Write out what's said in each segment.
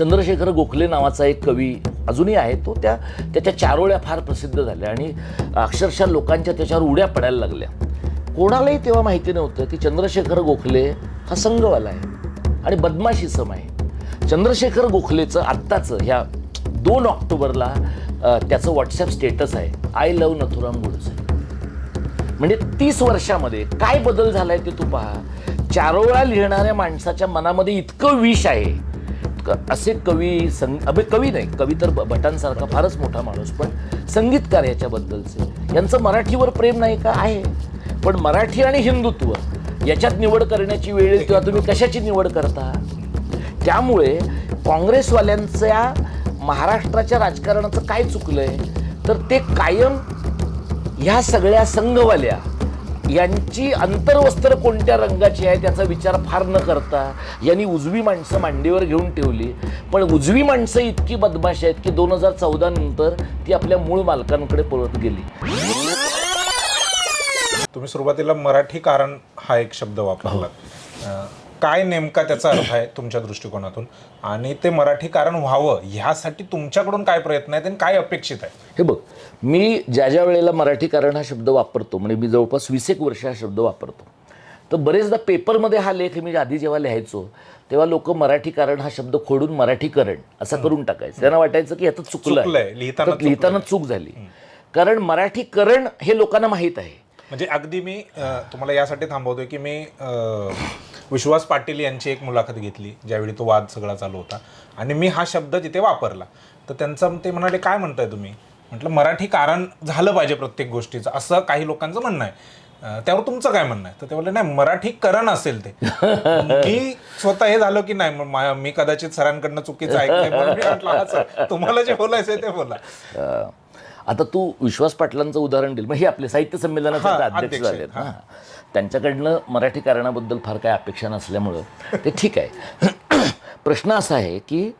चंद्रशेखर गोखले नावाचा एक कवी अजूनही आहे. तो त्या त्याच्या चारोळ्या फार प्रसिद्ध झाल्या आणि अक्षरशः लोकांच्या त्याच्यावर उड्या पडायला लागल्या. कोणालाही तेव्हा माहिती नव्हतं की चंद्रशेखर गोखले हा संघवाला आहे आणि बदमाश इसम आहे. चंद्रशेखर गोखलेचं आत्ताचं ह्या दोन ऑक्टोबरला त्याचं व्हॉट्सॲप स्टेटस आहे. आय लव्ह नथुराम गोडसे म्हणजे तीस वर्षामध्ये काय बदल झालाय ते तू पहा. चारोळा लिहिणाऱ्या माणसाच्या मनामध्ये इतकं विष आहे. क- असे कवी संग अभि कवी नाही कवी तर ब- भटांसारखा फारच मोठा माणूस पण संगीतकार याच्याबद्दलचे यांचं मराठीवर प्रेम नाही का? आहे. पण मराठी आणि हिंदुत्व याच्यात निवड करण्याची वेळ किंवा तुम्ही कशाची निवड करता? त्यामुळे काँग्रेसवाल्यांच्या महाराष्ट्राच्या राजकारणाचं काय चुकलंय? तर ते कायम ह्या सगळ्या संघवाल्या यांची अंतर्वस्त्र कोणत्या रंगाची आहे त्याचा विचार फार न करता यांनी उजवी माणसं मांडीवर घेऊन ठेवली. पण उजवी माणसं इतकी बदमाश आहेत की दोन हजार चौदा नंतर ती आपल्या मूळ मालकांकडे पळत गेली. तुम्ही सुरुवातीला मराठी कारण हा एक शब्द वापरला अं, काय नेमका त्याचा अर्थ आहे तुमच्या दृष्टिकोनातून? आणि ते मराठी कारण व्हावं ह्यासाठी तुमच्याकडून काय प्रयत्न आहेत आणि काय अपेक्षित आहे? हे बघ मी ज्या ज्या वेळेला मराठी कारण हा शब्द वापरतो म्हणजे मी जवळपास वीस एक वर्ष हा शब्द वापरतो तर बरेचदा पेपरमध्ये हा लेख मी आधी जेव्हा लिहायचो तेव्हा लोक मराठी कारण हा शब्द खोडून मराठीकरण असा करून टाकायचं. त्यांना वाटायचं की ह्याचं चुकलं लिहिताना चूक झाली. कारण मराठीकरण हे लोकांना माहीत आहे. म्हणजे अगदी मी तुम्हाला यासाठी थांबवतोय की मी विश्वास पाटील यांची एक मुलाखत घेतली ज्यावेळी तो वाद सगळा चालू होता. आणि मी हा शब्द तिथे वापरला तर त्यांचं ते म्हणाले काय म्हणताय तुम्ही? म्हटलं मराठी कारण झालं पाहिजे प्रत्येक गोष्टीचं असं काही लोकांचं म्हणणं आहे. त्यावर तुमचं काय म्हणणं आहे? तर ते म्हणले नाही मराठीकरण असेल ते. मी स्वतः हे झालं की नाही? मा- कदाचित सरांकडनं चुकीचं ऐकलंय म्हणून मी म्हटलं "हा, सर, तुम्हाला जे बोलायचंय ते बोला. आता तू विश्वास पाटलांचं उदाहरण दिलं मग हे आपले साहित्य संमेलनाचे हा, आता अध्यक्ष आहेत, झालेत ना. त्यांच्याकडनं मराठी कारणाबद्दल फार काही अपेक्षा नसल्यामुळं ते ठीक आहे. प्रश्न असा आहे की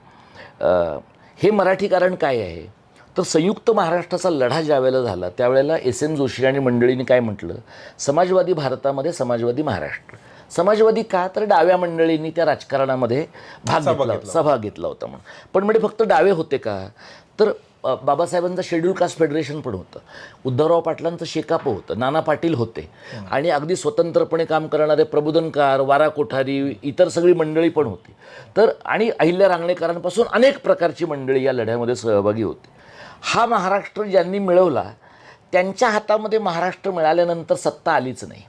हे मराठी कारण काय आहे? तर संयुक्त महाराष्ट्राचा लढा ज्या वेळेला झाला त्यावेळेला एस एन जोशी आणि मंडळींनी काय म्हटलं? समाजवादी भारतामध्ये समाजवादी महाराष्ट्र. समाजवादी का? तर डाव्या मंडळींनी त्या राजकारणामध्ये भाग घेतला सहभाग घेतला होता म्हणून. पण म्हणजे फक्त डावे होते का? तर बाबासाहेबांचं शेड्यूल कास्ट फेडरेशन पण होतं. उद्धवराव पाटलांचं शेकाप होतं. नाना पाटील होते. आणि अगदी स्वतंत्रपणे काम करणारे प्रबोधनकार वारा कोठारी इतर सगळी मंडळी पण होती. तर आणि अहिल्या रांगणेकरांपासून अनेक प्रकारची मंडळी या लढ्यामध्ये सहभागी होती. हा महाराष्ट्र ज्यांनी मिळवला त्यांच्या हातामध्ये महाराष्ट्र मिळाल्यानंतर सत्ता आलीच नाही.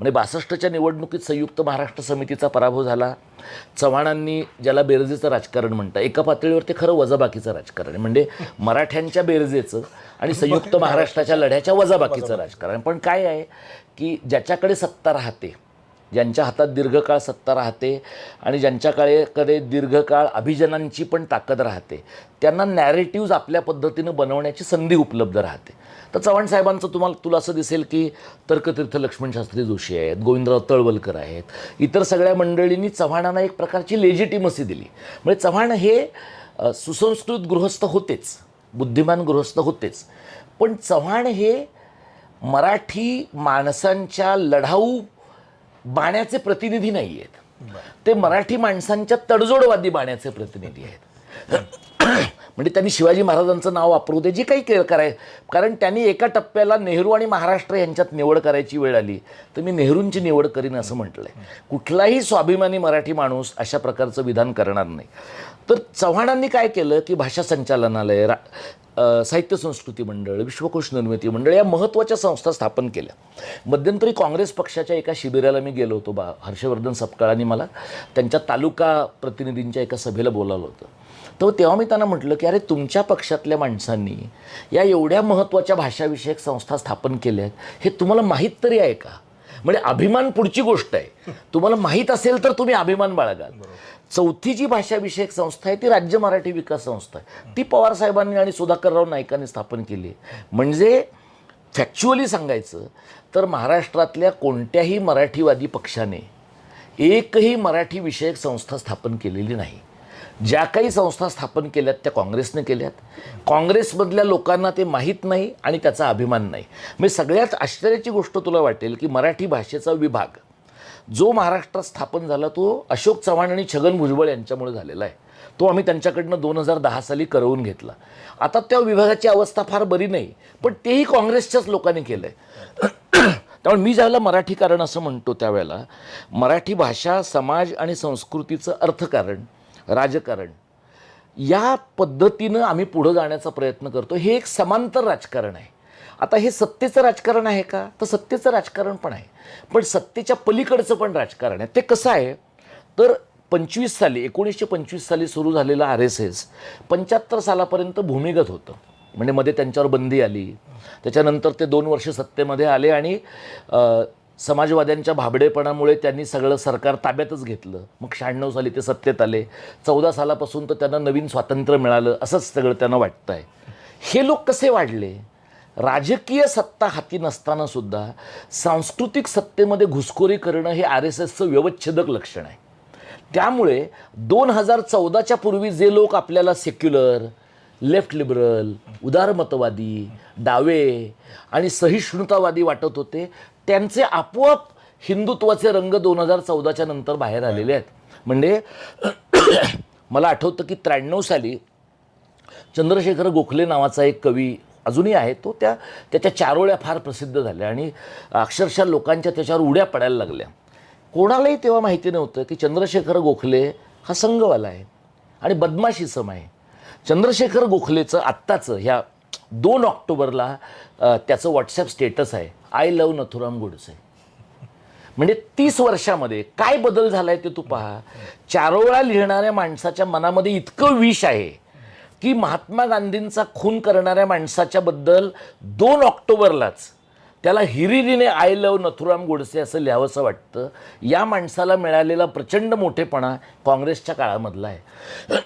म्हणजे बासष्टच्या निवडणुकीत संयुक्त महाराष्ट्र समितीचा पराभव झाला. चव्हाणांनी ज्याला बेरजेचं राजकारण म्हणतं एका पातळीवर ते खरं वजाबाकीचं राजकारण म्हणजे मराठ्यांच्या बेरजेचं आणि संयुक्त महाराष्ट्राच्या लढ्याच्या वजाबाकीचं राजकारण पण काय आहे की ज्याच्याकडे सत्ता राहते ज्यांच्या हातात दीर्घकाळ सत्ता राहते आणि ज्यांच्याकडे दीर्घकाळ अभिजनांची पण ताकद राहते त्यांना नॅरेटिव्ज आपल्या पद्धतीनं बनवण्याची संधी उपलब्ध राहते. तर चव्हाण साहेबांचं तुम्हाला तुला असं दिसेल की तर्कतीर्थ लक्ष्मणशास्त्री जोशी आहेत गोविंदराव तळवलकर आहेत इतर सगळ्या मंडळींनी चव्हाणांना एक प्रकारची लेजिटिमसी दिली. म्हणजे चव्हाण हे सुसंस्कृत गृहस्थ होतेच बुद्धिमान गृहस्थ होतेच. पण चव्हाण हे मराठी माणसांच्या लढाऊ बाण्याचे प्रतिनिधी नाही आहेत ते मराठी माणसांच्या तडजोडवादी बाण्याचे प्रतिनिधी आहेत. म्हणजे त्यांनी शिवाजी महाराजांचं नाव वापरू दे जे काही के कराय कारण त्यांनी एका टप्प्याला नेहरू आणि महाराष्ट्र यांच्यात निवड करायची वेळ आली. तर मी नेहरूंची निवड करीन असं म्हटलं आहे कुठलाही स्वाभिमानी मराठी माणूस अशा प्रकारचं विधान करणार नाही. तर चव्हाणांनी काय केलं की भाषा संचालनालय रा साहित्य संस्कृती मंडळ विश्वकोश निर्मिती मंडळ या महत्त्वाच्या संस्था स्थापन केल्या. मध्यंतरी काँग्रेस पक्षाच्या एका शिबिराला मी गेलो होतो बा हर्षवर्धन सपकाळांनी मला. त्यांच्या तालुका प्रतिनिधींच्या एका सभेला बोलावलं होतं. तर तेव्हा मी त्यांना म्हटलं की अरे तुमच्या पक्षातल्या माणसांनी या एवढ्या महत्त्वाच्या भाषाविषयक संस्था स्थापन केल्या आहेत हे तुम्हाला माहीत तरी आहे का? म्हणजे अभिमान पुढची गोष्ट आहे. तुम्हाला माहीत असेल तर तुम्ही अभिमान बाळगाल. चौथी जी भाषाविषयक संस्था आहे ती राज्य मराठी विकास संस्था आहे. ती पवार साहेबांनी आणि सुधाकरराव नाईकांनी स्थापन केली आहे. म्हणजे फॅक्च्युअली सांगायचं तर महाराष्ट्रातल्या कोणत्याही मराठीवादी पक्षाने एकही मराठी विषयक संस्था स्थापन केलेली नाही. ज्या काही संस्था स्थापन केल्यात त्या काँग्रेसने केल्यात. काँग्रेसमधल्या लोकांना ते माहीत नाही आणि त्याचा अभिमान नाही. मी सगळ्यात आश्चर्याची गोष्ट तुला वाटेल की मराठी भाषेचा विभाग जो महाराष्ट्रात स्थापन झाला तो अशोक चव्हाण आणि छगन भुजबळ यांच्यामुळे झालेला आहे. तो आम्ही त्यांच्याकडनं दोन हजार दहा साली करवून घेतला. आता त्या विभागाची अवस्था फार बरी नाही पण तेही काँग्रेसच्याच लोकांनी केलं आहे त्यामुळे मी ज्यावेळेला मराठीकरण असं म्हणतो त्यावेळेला मराठी भाषा समाज आणि संस्कृतीचं अर्थकारण राजकारण. या पद्धतीनं आम्ही पुढं जाण्याचा प्रयत्न करतो. हे एक समांतर राजकारण आहे. आता हे सत्तेचं राजकारण आहे का? तर सत्तेचं राजकारण पण आहे. पण सत्तेच्या पलीकडचं पण राजकारण आहे. ते कसं आहे? तर पंचवीस साली एकोणीसशे पंचवीस साली सुरू झालेलं आर एस एस पंच्याहत्तर सालापर्यंत भूमिगत होतं. म्हणजे मध्ये त्यांच्यावर बंदी आली. त्याच्यानंतर ते दोन वर्ष सत्तेमध्ये आले आणि समाजवाद्यांच्या भाबडेपणामुळे त्यांनी सगळं सरकार ताब्यातच घेतलं. मग शहाण्णव साली ते सत्तेत आले. चौदा सालापासून तर त्यांना नवीन स्वातंत्र्य मिळालं असंच सगळं त्यांना वाटतं आहे हे लोक कसे वाढले? राजकीय सत्ता हाती नसताना सुद्धा सांस्कृतिक सत्तेमध्ये घुसखोरी करणं हे आर एस एसचं व्यवच्छेदक लक्षण आहे. त्यामुळे दोन हजार चौदाच्या पूर्वी जे लोक आपल्याला सेक्युलर लेफ्ट लिबरल उदारमतवादी डावे आणि सहिष्णुतावादी वाटत होते. त्यांचे आपोआप हिंदुत्वाचे रंग दोन हजार चौदाच्या नंतर बाहेर आलेले आहेत. म्हणजे मला आठवतं की त्र्याण्णव साली चंद्रशेखर गोखले नावाचा एक कवी अजूनही आहे तो त्या त्याच्या चारोळ्या फार प्रसिद्ध झाल्या आणि अक्षरशः लोकांच्या त्याच्यावर उड्या पडायला लागल्या. कोणालाही तेव्हा माहिती नव्हतं की चंद्रशेखर गोखले हा संघवाला आहे आणि बदमाशी सम आहे. चंद्रशेखर गोखलेचं आत्ताचं ह्या दोन ऑक्टोबरला त्याचं व्हॉट्सॲप स्टेटस आहे. आय लव नथुराम गोडसे म्हणजे तीस वर्षामध्ये काय बदल झालाय ते तू पहा. चारोळा लिहिणाऱ्या माणसाच्या मनामध्ये इतकं विष आहे की महात्मा गांधींचा खून करणाऱ्या माणसाच्या बद्दल दोन ऑक्टोबरलाच त्याला हिरिरीने आय लव नथुराम गोडसे असं लिहावंसं वाटतं. या माणसाला मिळालेला प्रचंड मोठेपणा काँग्रेसच्या काळामधला आहे.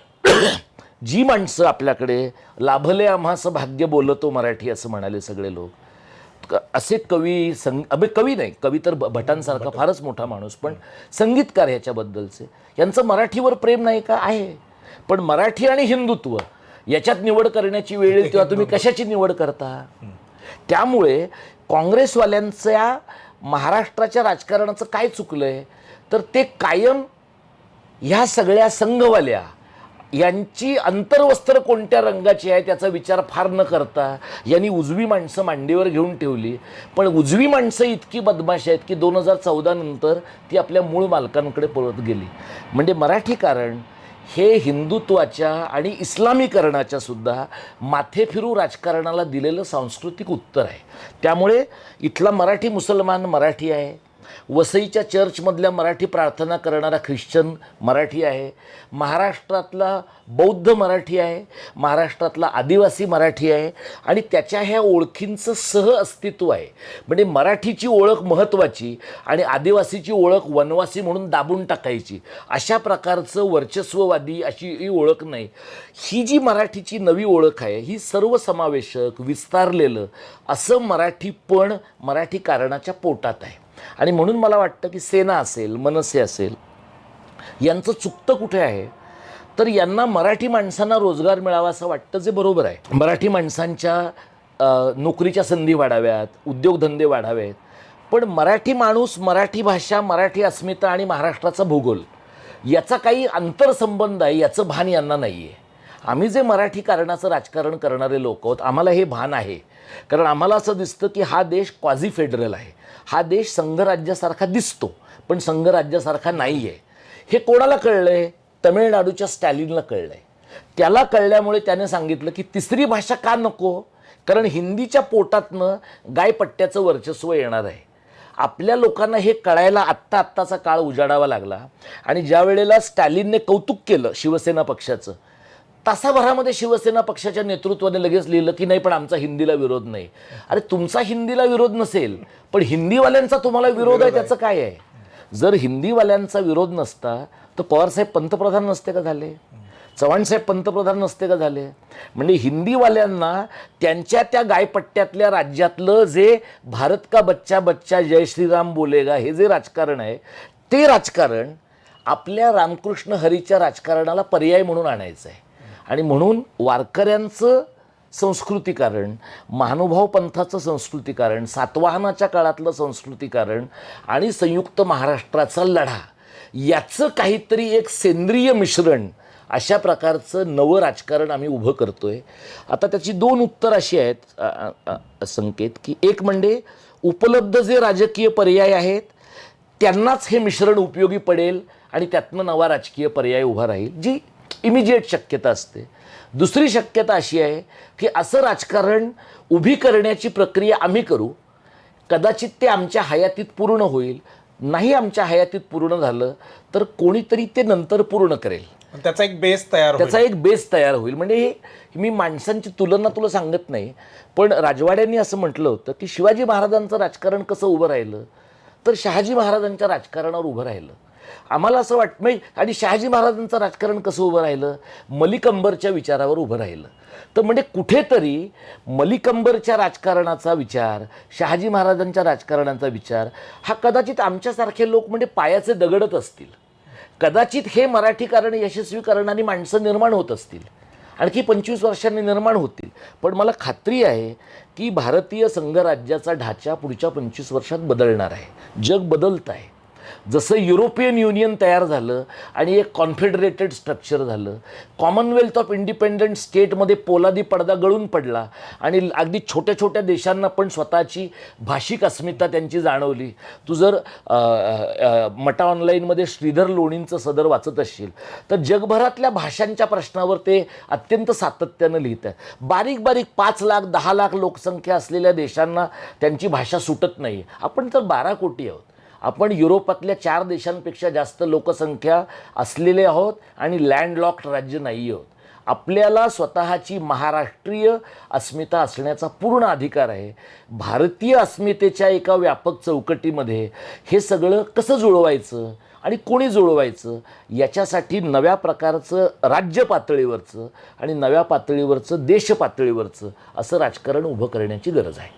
जी माणसं आपल्याकडे लाभले आम्हास भाग्य बोलतो मराठी असं म्हणाले सगळे लोक. असे कवी संग अबे कवी नाही कवी तर भटांसारखा फारच मोठा माणूस पण संगीतकार ह्याच्याबद्दलचे. यांचं मराठीवर प्रेम नाही का? आहे. पण मराठी आणि हिंदुत्व याच्यात निवड करण्याची वेळ येईल तेव्हा तुम्ही कशाची निवड करता? त्यामुळे काँग्रेसवाल्यांच्या महाराष्ट्राच्या राजकारणाचं काय चुकलंय? तर ते कायम ह्या सगळ्या संघवाल्या यांची अंतर्वस्त्र कोणत्या रंगाची आहे त्याचा विचार फार न करता यांनी उजवी माणसं मांडीवर घेऊन ठेवली. पण उजवी माणसं इतकी बदमाश आहेत की दोन हजार चौदा नंतर ती आपल्या मूळ मालकांकडे परत गेली. म्हणजे मराठी कारण हे हिंदुत्वाच्या आणि इस्लामीकरणाच्या सुद्धा माथे फिरू राजकारणाला दिलेलं सांस्कृतिक उत्तर आहे. त्यामुळे इथला मराठी मुसलमान मराठी आहे. वसईच्या चर्चमधल्या मराठी प्रार्थना करणारा ख्रिश्चन मराठी आहे. महाराष्ट्रातला बौद्ध मराठी आहे. महाराष्ट्रातला आदिवासी मराठी आहे. आणि त्याच्या ह्या ओळखींचं सह अस्तित्व आहे. म्हणजे मराठीची ओळख महत्त्वाची आणि आदिवासीची ओळख वनवासी म्हणून दाबून टाकायची. अशा प्रकारचं वर्चस्ववादी अशी ही ओळख नाही. ही जी मराठीची नवी ओळख आहे ही सर्वसमावेशक विस्तारलेलं असं मराठी पण मराठी कारणाच्या पोटात आहे. आणि म्हणून मला वाटतं की सेना असेल मनसे असेल यांचं चुकतं कुठे आहे? तर यांना मराठी माणसांना रोजगार मिळावा असं वाटतं जे बरोबर आहे. मराठी माणसांच्या नोकरीच्या संधी वाढाव्यात उद्योगधंदे वाढावेत. पण मराठी माणूस मराठी भाषा मराठी अस्मिता आणि महाराष्ट्राचा भूगोल याचा काही आंतरसंबंध आहे याचं भान यांना नाही आहे आम्ही जे मराठी कारणाचं राजकारण करणारे लोक आहोत आम्हाला हे भान आहे. कारण आम्हाला असं दिसतं की हा देश क्वाझी फेडरल आहे. हा देश संघराज्यासारखा दिसतो पण संघराज्यासारखा नाही आहे हे कोणाला कळलं आहे तमिळनाडूच्या स्टॅलिनला कळलं आहे त्याला कळल्यामुळे त्याने सांगितलं की तिसरी भाषा का नको? कारण हिंदीच्या पोटातनं गायपट्ट्याचं वर्चस्व येणार आहे. आपल्या लोकांना हे कळायला आत्ता आत्ताचा काळ उजाडावा लागला. आणि ज्या वेळेला स्टॅलिनने कौतुक केलं शिवसेना पक्षाचं तासाभरामध्ये शिवसेना पक्षाच्या नेतृत्वाने लगेच लिहिलं की नाही पण आमचा हिंदीला विरोध नाही. अरे तुमचा हिंदीला विरोध नसेल पण हिंदीवाल्यांचा तुम्हाला विरोध आहे त्याचं काय आहे? जर हिंदीवाल्यांचा विरोध नसता तर पवारसाहेब पंतप्रधान नसते का झाले? चव्हाणसाहेब पंतप्रधान नसते का झाले? म्हणजे हिंदीवाल्यांना त्यांच्या त्या गायपट्ट्यातल्या राज्यातलं जे भारत का बच्चा बच्चा जय श्रीराम बोलेगा हे जे राजकारण आहे ते राजकारण आपल्या रामकृष्ण हरीच्या राजकारणाला पर्याय म्हणून आणायचं आहे. आणि म्हणून वारकऱ्यांचं संस्कृतीकारण महानुभाव पंथाचं संस्कृतीकारण सातवाहनाच्या काळातलं संस्कृतीकारण आणि संयुक्त महाराष्ट्राचा लढा याचं काहीतरी एक सेंद्रिय मिश्रण अशा प्रकारचं नवं राजकारण आम्ही उभं करतो आहे आता त्याची दोन उत्तर अशी आहेत संकेत की एक म्हणजे उपलब्ध जे राजकीय पर्याय आहेत त्यांनाच हे मिश्रण उपयोगी पडेल आणि त्यातनं नवा राजकीय पर्याय उभा राहील जी इमिजिएट शक्यता असते. दुसरी शक्यता अशी आहे की असं राजकारण उभी करण्याची प्रक्रिया आम्ही करू. कदाचित ते आमच्या हयातीत पूर्ण होईल. नाही आमच्या हयातीत पूर्ण झालं तर कोणीतरी ते नंतर पूर्ण करेल. त्याचा एक बेस तयार त्याचा एक बेस तयार होईल. म्हणजे हे मी माणसांची तुलना तुला सांगत नाही पण राजवाड्यांनी असं म्हटलं होतं की शिवाजी महाराजांचं राजकारण कसं उभं राहिलं तर शहाजी महाराजांच्या राजकारणावर उभं राहिलं. आम्हाला असं वाटतं म्हणजे आणि शहाजी महाराजांचं राजकारण कसं उभं राहिलं? मलिकंबरच्या विचारावर उभं राहिलं. तर म्हणजे कुठेतरी मलिकंबरच्या राजकारणाचा विचार शहाजी महाराजांच्या राजकारणाचा विचार हा कदाचित आमच्यासारखे लोक म्हणजे पायाचे दगडत असतील. कदाचित हे मराठी कारण यशस्वी करणारी माणसं निर्माण होत असतील. आणखी पंचवीस वर्षांनी निर्माण होतील. पण मला खात्री आहे की भारतीय संघराज्याचा ढाचा पुढच्या पंचवीस वर्षात बदलणार आहे. जग बदलत आहे. जसं युरोपियन युनियन तयार झालं आणि एक कॉन्फेडरेटेड स्ट्रक्चर झालं कॉमनवेल्थ ऑफ इंडिपेंडंट स्टेटमध्ये पोलादी पडदा गळून पडला आणि अगदी छोट्या छोट्या देशांना पण स्वतःची भाषिक अस्मिता त्यांची जाणवली. तू जर मटा ऑनलाईनमध्ये श्रीधर लोणींचं सदर वाचत असशील तर जगभरातल्या भाषांच्या प्रश्नावर ते अत्यंत सातत्यानं लिहित आहे. बारीक बारीक पाच लाख दहा लाख लोकसंख्या असलेल्या देशांना त्यांची भाषा सुटत नाही. आपण तर बारा कोटी आहोत. आपण युरोपातल्या चार देशांपेक्षा जास्त लोकसंख्या असलेले आहोत आणि लँडलॉक्ड राज्य नाही आहोत. आपल्याला स्वतःची महाराष्ट्रीय अस्मिता असण्याचा पूर्ण अधिकार आहे. भारतीय अस्मितेच्या एका व्यापक चौकटीमध्ये हे सगळं कसं जुळवायचं आणि कोणी जुळवायचं याच्यासाठी नव्या प्रकारचं राज्य पातळीवरचं आणि नव्या पातळीवरचं देश पातळीवरचं असं राजकारण उभं करण्याची गरज आहे.